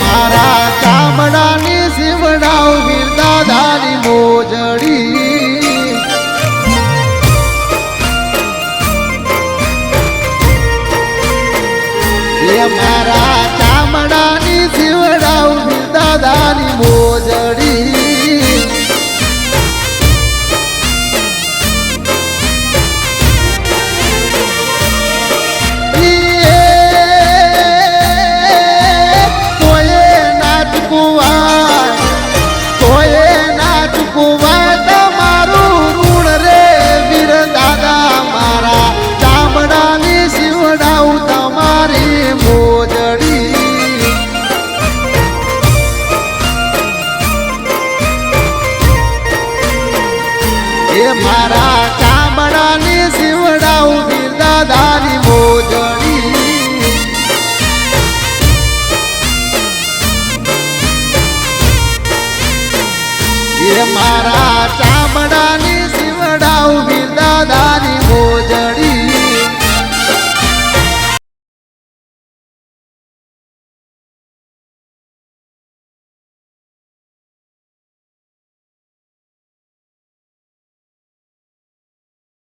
amar એ મારા ચામડાને સીવડાવું વીર દાદાની મોજડી એ મારા ચામડાને